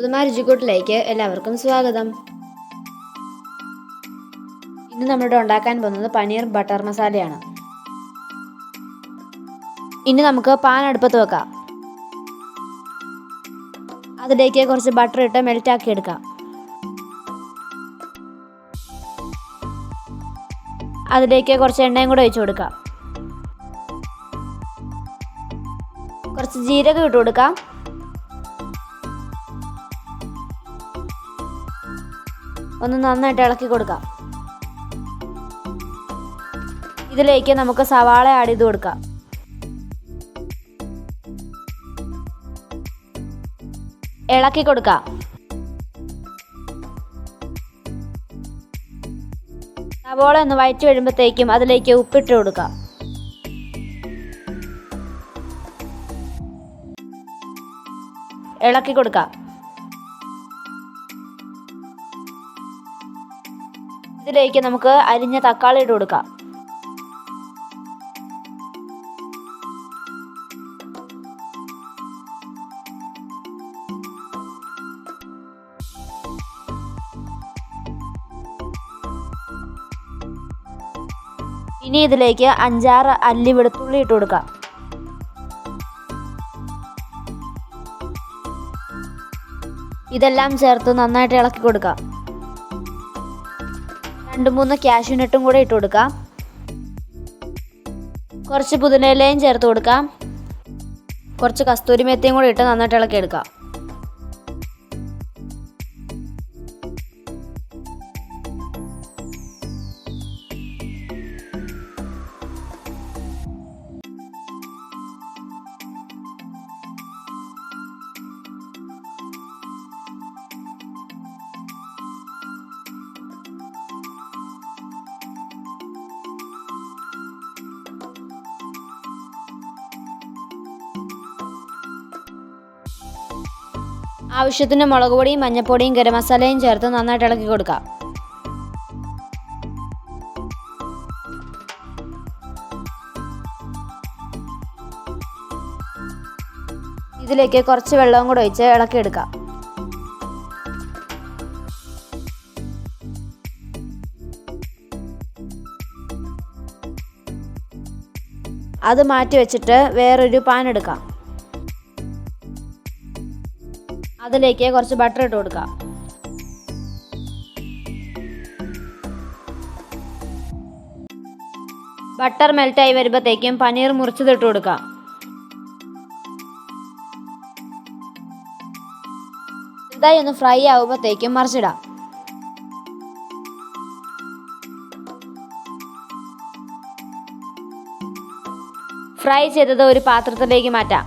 പുതുമ രുചിക്കൂട്ടിലേക്ക് എല്ലാവർക്കും സ്വാഗതം. ഇന്ന് നമ്മളിവിടെ ഉണ്ടാക്കാൻ പോകുന്നത് പനീർ ബട്ടർ മസാലയാണ്. ഇനി നമുക്ക് പാൻ അടുപ്പത്ത് വെക്കാം. അതിലേക്ക് കുറച്ച് ബട്ടർ ഇട്ട് മെൽറ്റ് ആക്കി എടുക്കാം. അതിലേക്ക് കുറച്ച് എണ്ണയും കൂടെ ഒഴിച്ചു കൊടുക്കാം. കുറച്ച് ജീരകം ഇട്ട് കൊടുക്കാം. ഒന്ന് നന്നായിട്ട് ഇളക്കി കൊടുക്കാം. ഇതിലേക്ക് നമുക്ക് സവാള ആഡ് ചെയ്ത് കൊടുക്കാം. ഇളക്കി കൊടുക്കാം. സവാള ഒന്ന് വഴറ്റി വരുമ്പോഴത്തേക്കും അതിലേക്ക് ഉപ്പിട്ട് കൊടുക്കാം. ഇളക്കി കൊടുക്കാം. ഇതിലേക്ക് നമുക്ക് അരിഞ്ഞ തക്കാളി ഇട്ട് കൊടുക്കാം. ഇനി ഇതിലേക്ക് അഞ്ചാറ് അല്ലി വെളുത്തുള്ളി ഇട്ട് കൊടുക്കാം. ഇതെല്ലാം ചേർത്ത് നന്നായിട്ട് ഇളക്കി കൊടുക്കാം. രണ്ട് മൂന്ന് ക്യാഷ്യൂ നട്ടും കൂടെ ഇട്ട് കൊടുക്കാം. കുറച്ച് പുതിനയിലയും ചേർത്ത് കൊടുക്കാം. കുറച്ച് കസ്തൂരി മേത്തയും കൂടെ ഇട്ട് നന്നായിട്ട് ഇളക്കി എടുക്കാം. ആവശ്യത്തിന് മുളക് പൊടിയും മഞ്ഞൾപ്പൊടിയും ഗരം മസാലയും ചേർത്ത് നന്നായിട്ട് ഇളക്കി കൊടുക്കാം. ഇതിലേക്ക് കുറച്ച് വെള്ളവും കൂടെ ഒഴിച്ച് ഇളക്കിയെടുക്കാം അത് മാറ്റി വെച്ചിട്ട് വേറൊരു പാൻ എടുക്കാം. അതിലേക്ക് കുറച്ച് ബട്ടർ ഇട്ട് കൊടുക്കാം. ബട്ടർ മെൽറ്റായി വരുമ്പോഴത്തേക്കും പനീർ മുറിച്ചതിട്ട് കൊടുക്കാം. ചെറുതായി ഒന്ന് ഫ്രൈ ആകുമ്പോഴത്തേക്കും മറിച്ചിടാം. ഫ്രൈ ചെയ്തത് ഒരു പാത്രത്തിലേക്ക് മാറ്റാം.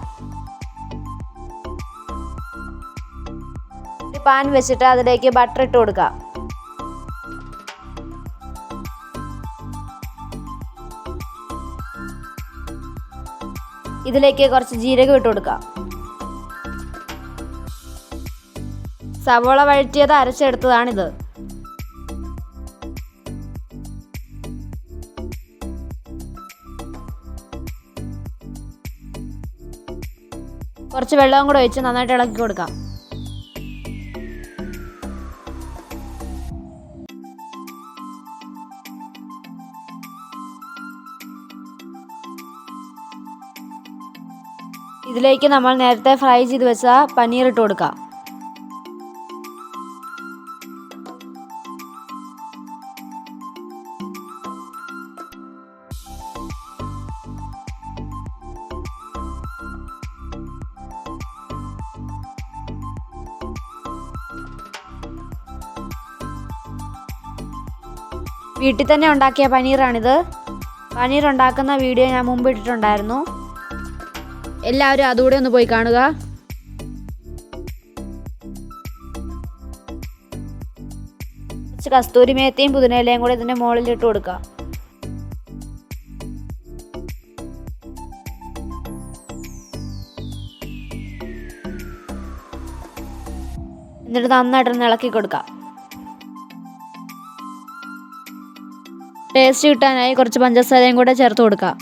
പാൻ വെച്ചിട്ട് അതിലേക്ക് ബട്ടർ ഇട്ട് കൊടുക്കുക ഇതിലേക്ക് കുറച്ച് ജീരകം ഇട്ട് കൊടുക്കുക സവോള വഴറ്റിയത് അരച്ചെടുത്തതാണിത്. കുറച്ച് വെള്ളവും കൂടെ ഒഴിച്ച് നന്നായിട്ട് ഇളക്കി കൊടുക്കാം. ഇതിലേക്ക് നമ്മൾ നേരത്തെ ഫ്രൈ ചെയ്ത് വെച്ച പനീർ ഇട്ട് കൊടുക്കാം. വീട്ടിൽ തന്നെ ഉണ്ടാക്കിയ പനീറാണിത്. പനീർ ഉണ്ടാക്കുന്ന വീഡിയോ ഞാൻ മുമ്പ് ഇട്ടിട്ടുണ്ടായിരുന്നു. എല്ലാവരും അതുകൂടെ ഒന്ന് പോയി കാണുക. കുറച്ച് കസ്തൂരി മേത്തയും പുതിനയിലയും കൂടെ ഇതിന്റെ മുകളിൽ ഇട്ട് കൊടുക്കുക എന്നിട്ട് നന്നായിട്ടൊന്ന് ഇളക്കി കൊടുക്കാം. ടേസ്റ്റ് കിട്ടാനായി കുറച്ച് പഞ്ചസാരയും കൂടെ ചേർത്ത് കൊടുക്കാം.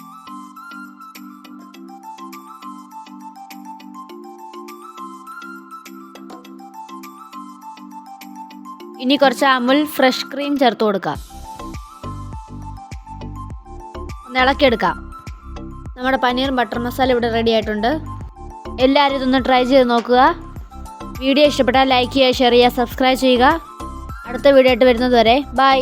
ഇനി കുറച്ച് അമുൽ ഫ്രഷ് ക്രീം ചേർത്ത് കൊടുക്കാം. ഇളക്കിയെടുക്കാം. നമ്മുടെ പനീർ ബട്ടർ മസാല ഇവിടെ റെഡി ആയിട്ടുണ്ട്. എല്ലാവരും ഇതൊന്ന് ട്രൈ ചെയ്ത് നോക്കുക. വീഡിയോ ഇഷ്ടപ്പെട്ടാൽ ലൈക്ക് ചെയ്യുക ഷെയർ ചെയ്യുക സബ്സ്ക്രൈബ് ചെയ്യുക. അടുത്ത വീഡിയോ ആയിട്ട് വരുന്നത് വരെ ബൈ